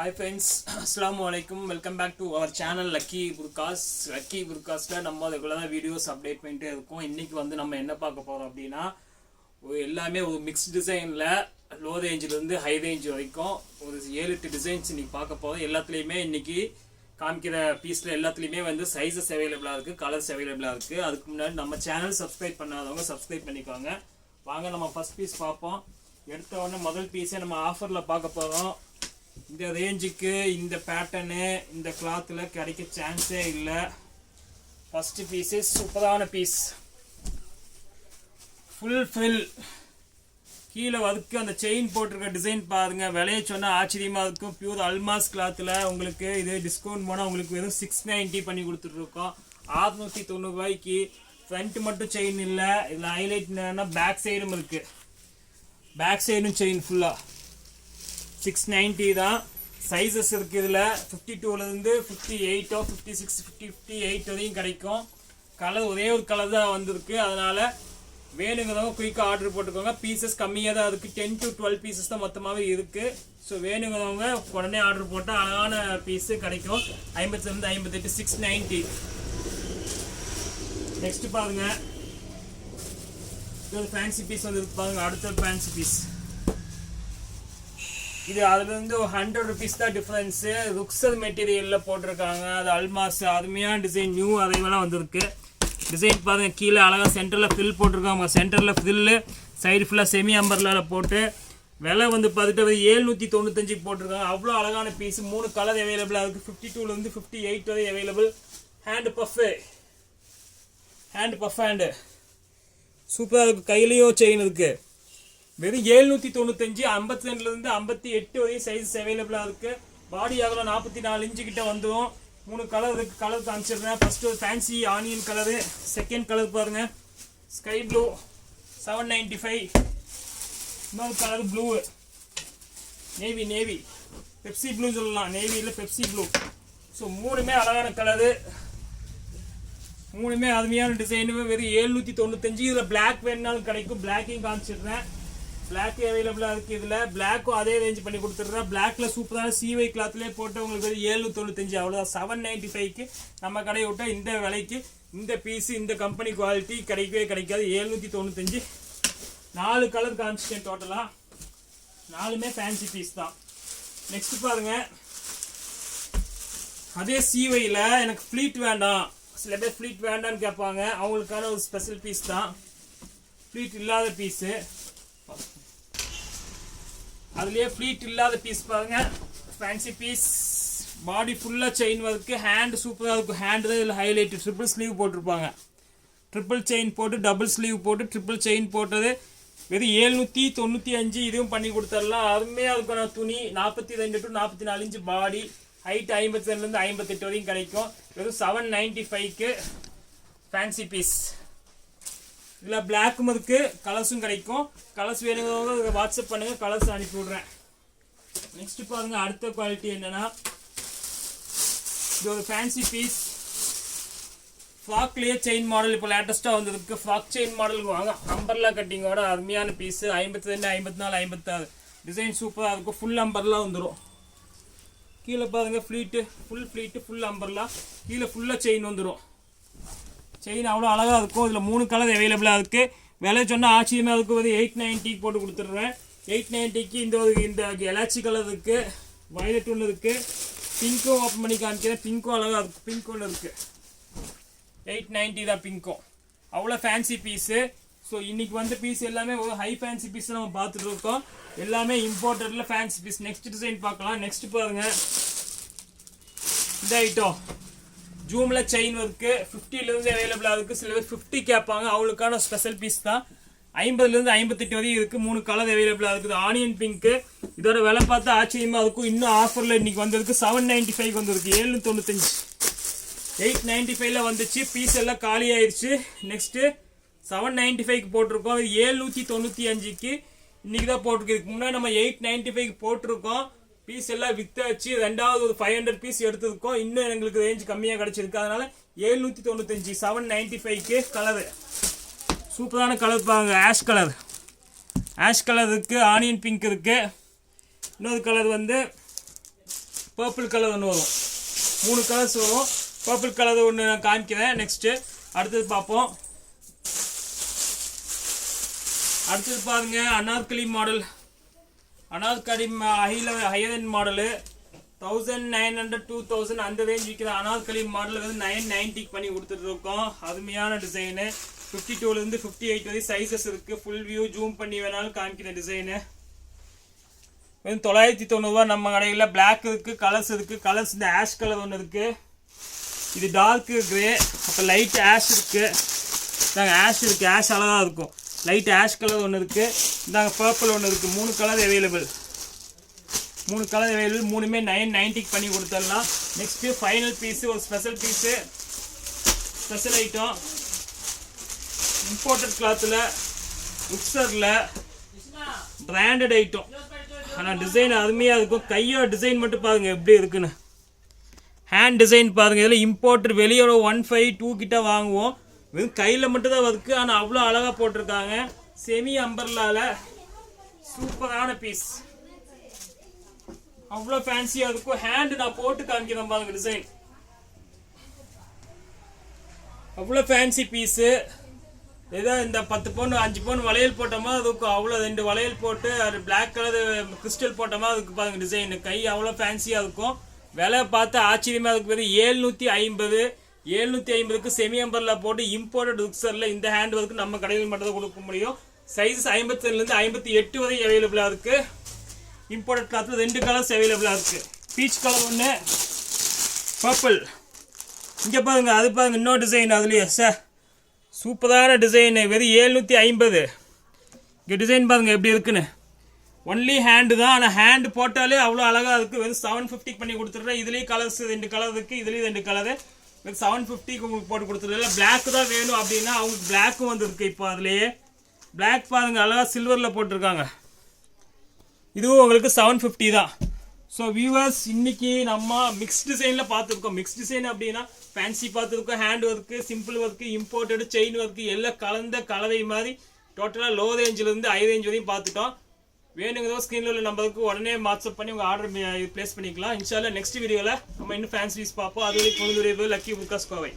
Hi friends அஸ்லாம் வலைக்கும் welcome back to our channel Lucky Burqas Lucky புர்காஸில் நம்ம அதுக்குள்ள தான் வீடியோஸ் அப்டேட் பண்ணிட்டே இருக்கோம். இன்றைக்கி வந்து நம்ம என்ன பார்க்க போகிறோம் அப்படின்னா எல்லாமே ஒரு மிக்ஸ் டிசைனில் லோ ரேஞ்சிலேருந்து ஹை ரேஞ்ச் வரைக்கும் ஒரு ஏழு எட்டு டிசைன்ஸ் இன்றைக்கி பார்க்க போகிறோம் எல்லாத்துலேயுமே இன்றைக்கி காமிக்கிற பீஸில் எல்லாத்துலேயுமே வந்து சைஸஸ் அவைலபிளாக இருக்குது கலர்ஸ் அவைலபிளாக இருக்குது அதுக்கு முன்னாடி நம்ம சேனல் சப்ஸ்கிரைப் பண்ணாதவங்க சப்ஸ்கிரைப் பண்ணிக்கோங்க. வாங்க நம்ம ஃபர்ஸ்ட் பீஸ் பார்ப்போம். எடுத்த உடனே முதல் பீஸே நம்ம ஆஃபரில் பார்க்க போகிறோம் இந்த ரேஞ்சுக்கு இந்த பேட்டர்னு இந்த கிளாத்தில் கிடைக்க சான்ஸே இல்லை. ஃபஸ்ட்டு பீஸு சூப்பரான பீஸ் ஃபுல் ஃபில் கீழே வதுக்கு அந்த செயின் போட்டிருக்க டிசைன் பாருங்கள் விலையை சொன்னால் ஆச்சரியமாக இருக்கும். பியூர் அல்மாஸ் கிளாத்தில் உங்களுக்கு இது டிஸ்கவுண்ட் போனால் உங்களுக்கு வெறும் சிக்ஸ் நைன்ட்டி பண்ணி கொடுத்துட்ருக்கோம். ஆறுநூற்றி தொண்ணூறுபாய்க்கு ஃப்ரண்ட் மட்டும் செயின் இல்லை. இதில் ஹைலைட் என்னன்னா பேக் சைடும் இருக்குது பேக் சைடும் செயின் ஃபுல்லாக சிக்ஸ் நைன்ட்டி தான். சைஸஸ் இருக்குது இதில். ஃபிஃப்டி டூலேருந்து fifty எயிட்டோ fifty six fifty fifty eight வரையும் கிடைக்கும். கலர் ஒரே ஒரு கலர் தான் வந்திருக்கு. அதனால் வேணுங்கிறவங்க குயிக்காக ஆர்டர் போட்டுக்கோங்க. பீசஸ் கம்மியாக தான் இருக்குது டென் டு டுவெல் பீசஸ் தான் மொத்தமாகவே இருக்குது ஸோ வேணுங்கிறவங்க உடனே ஆர்டர் போட்டால் அழகான பீஸு கிடைக்கும். ஐம்பத்துலேருந்து ஐம்பத்தெட்டு சிக்ஸ் நைன்ட்டி நெக்ஸ்ட் பாருங்க. இது ஒரு ஃபேன்சி பீஸ் வந்து பாருங்க. அடுத்த ஃபேன்சி பீஸ் இது அதுல இருந்து ஒரு ஹண்ட்ரட் ருபீஸ் தான் டிஃப்ரென்ஸு ருக்ஸல் மெட்டீரியலில் போட்டிருக்காங்க. அது அல்மாஸ் அருமையான டிசைன் நியூ அதைவெல்லாம் வந்திருக்கு. டிசைன் பாருங்க கீழே அழகாக சென்டரில் ஃபில் போட்டிருக்காங்க. சென்டரில் ஃபில்லு சைடு ஃபுல்லாக செமி அம்பர்லாவில் போட்டு விலை வந்து பார்த்துட்டு ஏழ்நூற்றி தொண்ணூத்தஞ்சுக்கு போட்டிருக்காங்க. அவ்வளோ அழகான பீஸ் மூணு கலர் அவைலபிளாக இருக்குது ஃபிஃப்டி டூலேருந்து ஃபிஃப்டி எயிட் வரை available hand puff hand puff hand சூப்பராக இருக்குது கையிலையும் செயின் இருக்குது வெறும் ஏழ்நூற்றி தொண்ணூத்தஞ்சு ஐம்பத்தி ரெண்டுலேருந்து ஐம்பத்தி எட்டு வரையும் சைஸ் அவைலபிளாக இருக்குது பாடி அகலம் நாற்பத்தி நாலு இன்ச்சு கிட்ட வந்துடும் மூணு கலர் இருக்கு. கலர் காமிச்சிடுறேன். ஃபர்ஸ்ட் ஒரு fancy onion colour second colour பாருங்க. Sky blue seven ninety five இன்னொரு colour blue navy navy Pepsi blue சொல்லலாம். நேவியில் பெப்சி ப்ளூ ஸோ மூணுமே அழகான கலரு மூணுமே அருமையான டிசைனுமே வெறும் ஏழ்நூற்றி தொண்ணூத்தஞ்சு. இதில் பிளாக் வேணுனாலும் கிடைக்கும். பிளாக்கையும் காமிச்சிடுறேன். பிளாக் அவைலபிளாக இருக்குது இதில். பிளாக்கும் அதே ரேஞ்ச் பண்ணி கொடுத்துட்றேன். பிளாக்கில் சூப்பரான சிவை கிளாத்லேயே போட்டு உங்களுக்கு வெறும் ஏழ்நூற்றி தொண்ணூத்தஞ்சு அவ்வளோதான் செவன் நைன்ட்டி ஃபைவ்க்கு நம்ம கடையை விட்டால் இந்த விலைக்கு இந்த பீஸு இந்த கம்பெனி குவாலிட்டி கிடைக்கவே கிடைக்காது. ஏழ்நூற்றி தொண்ணூத்தஞ்சு நாலு கலர் காமிச்சிட்டேன் டோட்டலாக நாலுமே ஃபேன்சி பீஸ் தான். நெக்ஸ்ட் பாருங்க. அதே சிவையில் எனக்கு ஃப்ளீட் வேண்டாம். சில பேர் ஃப்ளீட் வேண்டாம்னு கேட்பாங்க. அவங்களுக்கான ஒரு ஸ்பெஷல் பீஸ் தான். ஃப்ளீட் இல்லாத பீஸு அதுலேயே ஃப்ளீட் இல்லாத பீஸ் பாருங்க. ஃபேன்சி பீஸ் பாடி ஃபுல்லாக செயின் ஒர்க்கு ஹேண்ட் சூப்பராக இருக்கும். ஹேண்டு தான் இதில் ஹைலைட் ட்ரிபிள் ஸ்லீவ் போட்டிருப்பாங்க. ட்ரிபிள் செயின் போட்டு டபுள் ஸ்லீவ் போட்டு ட்ரிபிள் செயின் போட்டது வெறும் ஏழ்நூற்றி தொண்ணூற்றி அஞ்சு இதுவும் பண்ணி கொடுத்துடலாம் அருமையாக இருக்கும் நான் துணி. நாற்பத்தி ரெண்டு டு நாற்பத்தி நாலு இன்ச்சு பாடி ஹைட் ஐம்பத்தி ரெண்டுலேருந்து ஐம்பத்தெட்டு வரையும் கிடைக்கும். வெறும் செவன் நைன்ட்டி ஃபைவ்க்கு ஃபேன்சி பீஸ் இதில் பிளாக்கும் இருக்கு கலர்ஸும் கிடைக்கும். கலர்ஸ் வேணுங்கிறவங்க வாட்ஸ்அப் பண்ணுங்க கலர்ஸ் அனுப்பி விட்றேன். நெக்ஸ்ட் பாருங்க அடுத்த குவாலிட்டி என்னன்னா இது ஒரு ஃபேன்சி பீஸ் ஃப்ராக்லேயே செயின் மாடல் இப்போ லேட்டஸ்ட்டாக வந்திருக்கு ஃப்ராக் செயின் மாடலுக்கு வாங்க. அம்பர்லா கட்டிங்கோட அருமையான பீஸு ஐம்பத்தி ரெண்டு ஐம்பத்தி நாலு ஐம்பத்தாறு டிசைன் சூப்பராக இருக்கும் ஃபுல் அம்பர்லாம் வந்துடும் கீழே பாருங்க ஃப்ளீட்டு ஃபுல் ஃப்ளீட்டு ஃபுல் அம்பர்லாம் கீழே ஃபுல்லாக செயின் வந்துடும் செயின் அவ்வளோ அழகாக இருக்கும். இதில் மூணு கலர் அவைலபிளாக இருக்குது விலை சொன்னால் ஆச்சரியமாக இருக்கும் வந்து எயிட் நைன்ட்டிக்கு போட்டு கொடுத்துட்றேன். எயிட் நைன்ட்டிக்கு இந்த ஒரு இந்த எலாச்சி கலர் இருக்குது வயலட் ஒன்று இருக்குது பிங்க்கும் ஓப்பன் பண்ணி காமிக்கிறேன். பிங்க்கும் அழகாக இருக்குது பிங்க் ஒன்று இருக்குது எயிட் நைன்ட்டி தான் பிங்க்கும் அவ்வளோ ஃபேன்சி பீஸு ஸோ இன்றைக்கி வந்த பீஸ் எல்லாமே ஒரு ஹை ஃபேன்சி பீஸ் நம்ம பார்த்துட்டு இருக்கோம். எல்லாமே இம்போர்ட்டடில் ஃபேன்சி பீஸ் நெக்ஸ்ட் டிசைன் பார்க்கலாம். நெக்ஸ்ட் பாருங்கள் இந்த ஐட்டம் ஜூமில் செயின் ஒர்க்கு ஃபிஃப்டிலேருந்து அவைலபிளாக இருக்குது சில பேர் ஃபிஃப்டி கேட்பாங்க. அவளுக்கான ஸ்பெஷல் பீஸ் தான். ஐம்பதுலேருந்து ஐம்பத்தெட்டு வரையும் இருக்குது மூணு கலர் அவைலபிளாக இருக்குது. ஆனியன் பிங்க்கு இதோட விலை பார்த்தா ஆச்சரியமாக இருக்கும் இன்னும் ஆஃபரில் இன்னைக்கு வந்திருக்கு செவன் நைன்ட்டி ஃபைவ் வந்திருக்கு. ஏழு தொண்ணூத்தஞ்சு எயிட் நைன்ட்டி ஃபைவ்ல வந்துச்சு. பீஸ் எல்லாம் காலி ஆயிடுச்சு நெக்ஸ்ட்டு செவன் நைன்ட்டி ஃபைவ்க்கு போட்டிருக்கோம். ஏழுநூற்றி ஏழ்நூற்றி தொண்ணூற்றி அஞ்சுக்கு இன்னைக்கு தான் போட்டிருக்கு. இதுக்கு முன்னாடி நம்ம எயிட் நைன்ட்டி ஃபைவ்க்கு போட்டிருக்கோம். பீஸ் எல்லாம் வித்தாச்சு ரெண்டாவது ஒரு ஃபைவ் ஹண்ட்ரட் பீஸ் எடுத்ததுக்கும் இன்னும் எங்களுக்கு ரேஞ்ச் கம்மியாக கிடைச்சிருக்கு. அதனால ஏழ்நூற்றி தொண்ணூத்தஞ்சு செவன் நைன்ட்டி ஃபைவ்க்கு கலரு சூப்பரான கலர் பாருங்க ஆஷ் கலர் ஆஷ் கலர் இருக்கு ஆனியன் பிங்க் இருக்கு. இன்னொரு கலர் வந்து பர்பிள் கலர் ஒன்று வரும். மூணு கலர்ஸ் வரும். பர்பிள் கலர் ஒன்று நான் காமிக்கிறேன். நெக்ஸ்ட்டு அடுத்தது பார்ப்போம். அடுத்தது பாருங்க anarkali model Anarkali ஹைல higher model. Thousand nine hundred two thousand அந்த ரேஞ்ச் விற்கிற அனார்கலி மாடல் வந்து நைன் நைன்ட்டிக்கு பண்ணி கொடுத்துட்டு இருக்கோம் அருமையான டிசைனு. ஃபிஃப்டி டூலேருந்து ஃபிஃப்டி எயிட் வரை சைஸஸ் இருக்குது ஃபுல் வியூ ஜூம் பண்ணி வேணாலும் காமிக்கிற டிசைனு. வெறும் தொள்ளாயிரத்தி தொண்ணூறுரூவா நம்ம கடையில். பிளாக் இருக்குது கலர்ஸ் இருக்குது கலர்ஸ் இந்த ஆஷ் கலர் ஒன்று இருக்குது இது டார்க்கு க்ரே அப்போ லைட் ஆஷ் இருக்குது நாங்கள் ஆஷ் இருக்குது ஆஷ் அழகாக இருக்கும். லைட் ஆஷ் கலர் ஒன்று இருக்குது இந்தாங்க பர்பிள் ஒன்று இருக்குது மூணு கலர் அவைலபிள் மூணு கலர் அவைலபிள் மூணுமே நைன் நைன்ட்டிக்கு பண்ணி கொடுத்துடலாம். நெக்ஸ்ட்டு ஃபைனல் பீஸு ஒரு special piece special item imported கிளாத்தில் மிக்சரில் பிராண்டட் ஐட்டம் ஆனால் டிசைன் அருமையாக இருக்கும். கையோட டிசைன் மட்டும் பாருங்கள் எப்படி இருக்குன்னு. ஹேண்ட் டிசைன் பாருங்கள் இதில் இம்போர்ட்டட் வெளியோட ஒன் ஃபைவ் டூ கிட்ட வாங்குவோம். வெறும் கையில் மட்டும்தான் வதுக்கு ஆனால் அவ்வளோ அழகாக போட்டிருக்காங்க. செமி அம்பர்லால சூப்பரான பீஸ் அவ்வளோ ஃபேன்சியாக இருக்கும். ஹேண்டு நான் போட்டு காமிக்கிறேன் பாருங்க டிசைன் அவ்வளோ ஃபேன்சி பீஸு ஏதோ இந்த பத்து பவுன் அஞ்சு பவுன் வளையல் போட்டோமா அதுக்கு அவ்வளோ ரெண்டு வளையல் போட்டு அது பிளாக் கலர் கிறிஸ்டல் போட்டோமா அதுக்கு பாருங்க டிசைன் கை அவ்வளோ ஃபேன்சியாக இருக்கும். விலை பார்த்து ஆச்சரியமாக இருக்கு. ஏழ்நூற்றி ஐம்பது. ஏழ்நூற்றி ஐம்பதுக்கு செமி அம்பரில் போட்டு இம்போர்ட்டட் ருக்ஸரில் இந்த ஹேண்ட் ஒர்க்கு நம்ம கடையில் மட்டும் கொடுக்க முடியும். சைஸ் ஐம்பத்தேழுலேருந்து ஐம்பத்தி எட்டு வரை அவைலபிளாக இருக்குது இம்போர்ட்டட் கிளாத்தில் ரெண்டு கலர்ஸ் அவைலபிளாக இருக்குது பீச் கலர் ஒன்று பர்பிள் இங்கே பாருங்க அது பாருங்க இன்னொரு டிசைன் அதுலேயே. சார் சூப்பரான டிசைனு வெறும் ஏழ்நூற்றி ஐம்பது. இங்கே டிசைன் பாருங்க எப்படி இருக்குன்னு. ஒன்லி ஹேண்டு தான் ஆனால் ஹேண்டு போட்டாலே அவ்வளோ அழகாக இருக்குது வெறும் செவன் ஃபிஃப்டிக்கு பண்ணி கொடுத்துட்றேன். இதுலேயும் கலர்ஸ் ரெண்டு கலர் இருக்குது இதுலேயும் ரெண்டு கலரு செவன் ஃபிஃப்டிக்கு உங்களுக்கு போட்டு கொடுத்துருது இல்லை பிளாக் தான் வேணும் அப்படின்னா அவங்களுக்கு பிளாக்கும் வந்துருக்கு இப்போ அதுலேயே. பிளாக் பாருங்கள் அழகாக சில்வரில் போட்டிருக்காங்க. இதுவும் உங்களுக்கு செவன் ஃபிஃப்டி தான். ஸோ வியூவர்ஸ் இன்றைக்கி நம்ம மிக்ஸ் டிசைனில் பார்த்துருக்கோம். மிக்ஸ் டிசைன் அப்படின்னா ஃபேன்சி பார்த்துருக்கோம். Hand work simple work imported chain work எல்லாம் கலந்த கலவை மாதிரி டோட்டலாக லோ ரேஞ்சிலேருந்து ஹை ரேஞ்ச் வரையும் பார்த்துட்டோம். வேணுங்கிறதோ ஸ்க்ரீனில் உள்ள நம்பருக்கு உடனே வாட்ஸ்அப் பண்ணி உங்கள் ஆர்டர் ப்ளேஸ் பண்ணிக்கலாம். இன்ஷால்லா நெக்ஸ்ட் வீடியோவில் நம்ம இன்னும் ஃபேன்சிஸ் பார்ப்போம். அது வரைக்கும் லக்கி புக்காஸ் கோவை